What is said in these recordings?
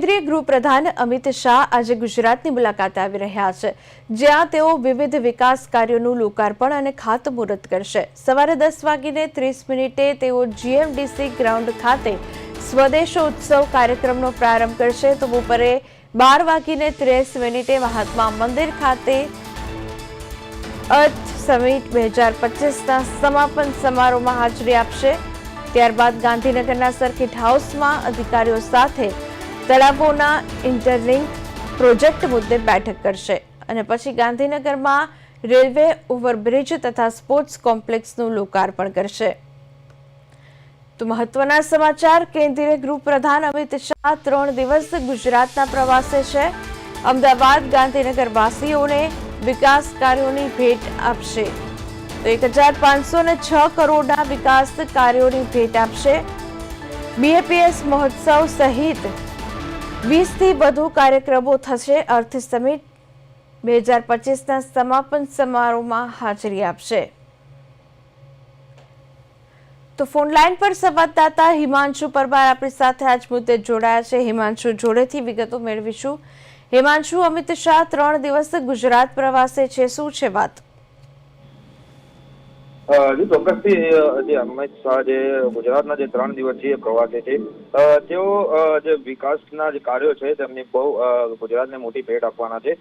કેન્દ્રીય ગૃહપ્રધાન અમિત શાહ આજે ગુજરાતની મુલાકાતે આવી રહ્યા છે, જ્યાં તેઓ વિવિધ વિકાસ કાર્યોનું લોકાર્પણ અને ખાતમુહૂર્ત કરશે. સવારે દસ વાગીને ત્રીસ મિનિટે તેઓ જીએમડીસી ગ્રાઉન્ડ ખાતે સ્વદેશો ઉત્સવ કાર્યક્રમનો પ્રારંભ કરશે. તો બપોરે બાર વાગીને ત્રીસ મિનિટે મહાત્મા મંદિર ખાતે અર્થ સમિટ બે હજાર પચીસના સમાપન સમારોહમાં હાજરી આપશે. ત્યારબાદ ગાંધીનગરના સર્કિટ હાઉસમાં અધિકારીઓ સાથે તળાવોના ઇન્ટરલિંક પ્રોજેક્ટ મુદ્દે બેઠક કરશે. અને પછી ગાંધીનગરમાં રેલવે ઓવરબ્રિજ તથા સ્પોર્ટ્સ કોમ્પ્લેક્સનું લોકાર્પણ કરશે. તો મહત્વના સમાચાર, કેન્દ્રીય ગૃહપ્રધાન અમિત શાહ ત્રણ દિવસ ગુજરાતના પ્રવાસે છે. અમદાવાદ ગાંધીનગર વાસીઓને વિકાસ કાર્યોની ભેટ આપશે. તો એક હજાર પાંચસો છ કરોડના વિકાસ કાર્યોની ભેટ આપશે. બીએપીએસ મહોત્સવ સહિત વીસથી વધુ કાર્યક્રમો થશે. અર્થ સમિટ બે હજાર પચીસના સમાપન સમારોહમાં હાજરી આપશે. તો ફોન લાઈન પર સંવાદદાતા હિમાંશુ પરમાર આપણી સાથે આજ મુદ્દે જોડાયા છે. હિમાંશુ, જોડેથી વિગતો મેળવીશું. હિમાંશુ, અમિત શાહ, ત્રણ દિવસ ગુજરાત પ્રવાસે છે. શું છે વાત? જી ચોક્કસથી જે અમિત શાહ જે ગુજરાતના જે ત્રણ દિવસીય પ્રવાસે છે. તેઓ જે વિકાસના જે કાર્યો છે તેમની બહુ ગુજરાતને મોટી ભેટ આપવાના છે.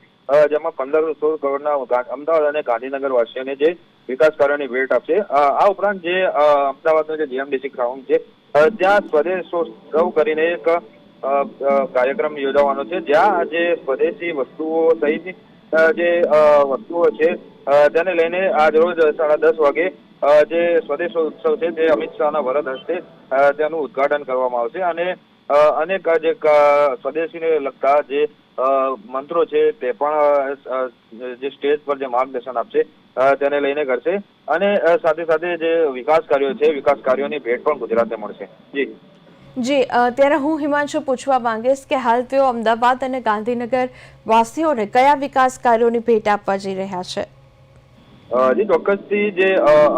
જેમાં પંદર સોળ કરોડના અમદાવાદ અને ગાંધીનગર વાસીઓને જે વિકાસ કાર્યોની ભેટ આપશે. આ ઉપરાંત જે અમદાવાદનો જે જીએમડીસી ગ્રાઉન્ડ છે ત્યાં સ્વદેશોત્સવ કરીને એક કાર્યક્રમ યોજાવાનો છે. જ્યાં જે સ્વદેશી વસ્તુઓ સહિતની જે વસ્તુઓ છે તેને લઈને આજ રોજ સાડા દસ વાગે જે સ્વદેશ ઉત્સવ છે તે અમિત શાહના વરદ હસ્તે તેનું ઉદ્ઘાટન કરવામાં આવશે. અને અનેક જે સ્વદેશીને લગતા જે મંત્રો છે, તે પણ જે સ્ટેજ પર જે માર્ગદર્શન આપશે તેને લઈને કરશે. અને સાથે સાથે જે વિકાસ કાર્યો છે, વિકાસ કાર્યોની ભેટ પણ ગુજરાતને મળશે. જી. જી ત્યારે હું હિમાંશુ પૂછવા માંગીશ કે હાલ તેઓ અમદાવાદ અને ગાંધીનગર વાસીઓને કયા વિકાસ કાર્યોની ભેટ આપવા જઈ રહ્યા છે? જી, ચોક્કસથી જે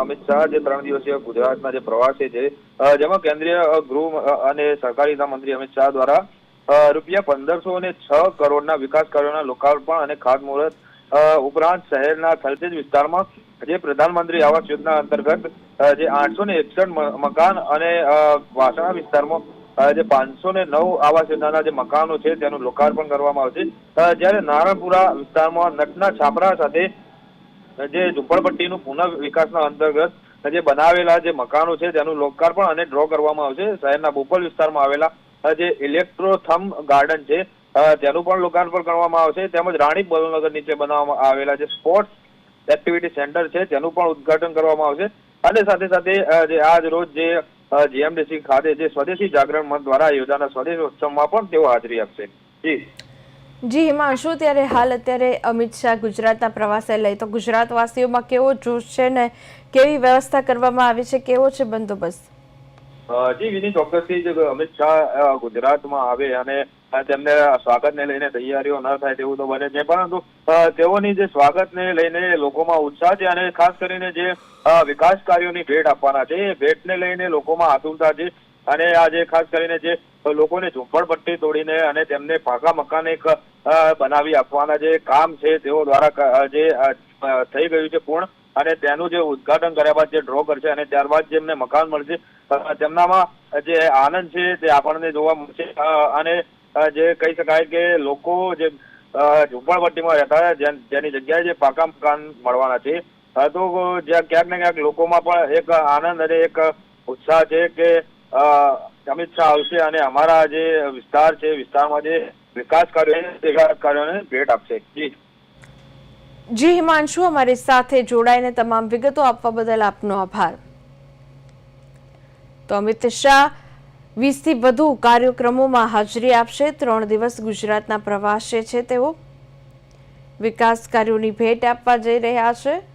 અમિત શાહ જે ત્રણ દિવસીય ગુજરાતના જે પ્રવાસે છે જેમાં કેન્દ્રીય ગૃહ અને સહકારિતા મંત્રી અમિત શાહ દ્વારા રૂપિયા પંદરસો ને છ કરોડના વિકાસ કાર્યોના લોકાર્પણ અને ખાતમુહૂર્ત ઉપરાંત શહેરના થલતેજ વિસ્તારમાં જે પ્રધાનમંત્રી આવાસ યોજના અંતર્ગત જે આઠસો ને એકસઠ મકાન અને વાસણા વિસ્તારમાં જે પાંચસો ને નવ આવાસ યોજનાના જે મકાનો છે, તેનું લોકાર્પણ કરવામાં આવશે. જ્યારે નારણપુરા વિસ્તારમાં નટના છાપરા સાથે જે ઝુંપડપટ્ટીનું પુનઃ વિકાસના અંતર્ગત જે બનાવેલા જે મકાનો છે, તેનું લોકાર્પણ અને ડ્રો કરવામાં આવશે. શહેરના બોપલ વિસ્તારમાં આવેલા જે ઇલેક્ટ્રોથમ ગાર્ડન છે તેનું પણ લોકાર્પણ કરવામાં આવશે. તેમજ રાણી બલનગર નીચે બનાવવામાં આવેલા જે સ્પોર્ટ્સ એક્ટિવિટી સેન્ટર છે, તેનું પણ ઉદ્ઘાટન કરવામાં આવશે. અને સાથે સાથે જે આજ રોજ જે જીએમડીસી ખાતે જે સ્વદેશી જાગરણ મંચ દ્વારા યોજાનાર સ્વદેશ ઉત્સવમાં પણ તેઓ હાજરી આપશે. જી. જી, હિમાંશુ, ત્યારે હાલ અત્યારે અમિત શાહ ગુજરાતના પ્રવાસે લઈ. તો ગુજરાતવાસીઓમાં કેવો જોશ છે ને કેવી વ્યવસ્થા કરવામાં આવી છે? કેવો છે બંદોબસ્ત? જી વિની ચોક્કસથી જ અમિત શાહ ગુજરાતમાં આવે અને તેમને સ્વાગતને લઈને તૈયારીઓ ન થાય તેવું તો બને છે પરંતુ તેઓની જે સ્વાગતને લઈને લોકોમાં ઉત્સાહ છે અને ખાસ કરીને જે વિકાસ કાર્યોની ભેટ આપવાના છે, એ ભેટને લઈને લોકોમાં આતુરતા છે અને આજે ખાસ કરીને જે લોકોને ઝૂંપડપટ્ટી તોડીને અને તેમને પાકા મકાન એક બનાવી આપવાના જે કામ છે તેઓ દ્વારા જે થઈ ગયું છે પૂર્ણ અને તેનું જે ઉદ્ઘાટન કર્યા બાદ જે ડ્રો કરશે અને ત્યારબાદ જેમને મકાન મળશે તેમનામાં જે આનંદ છે તે આપણને જોવા મળશે. અને જે કહી શકાય કે લોકો જે ઝુંપડપટ્ટીમાં રહેતા હતા, જેની જગ્યાએ જે પાકા મકાન મળવાના છે તો જ્યાં ક્યાંક ને ક્યાંક લોકોમાં પણ એક આનંદ અને એક ઉત્સાહ છે કે અમિત શાહ આવશે અને અમારા જે વિસ્તાર છે, વિસ્તારમાં જે વિકાસ કાર્યો વિકાસ કાર્યોને ભેટ આપશે. જી, હિમાંશુ, અમારી સાથે જોડાઈને તમામ વિગતો આપવા બદલ આપનો આભાર. તો અમિત શાહ, વીસથી વધુ કાર્યક્રમોમાં હાજરી આપશે. ત્રણ દિવસ ગુજરાતના પ્રવાસે છે તેઓ. વિકાસ કાર્યોની ભેટ આપવા જઈ રહ્યા છે.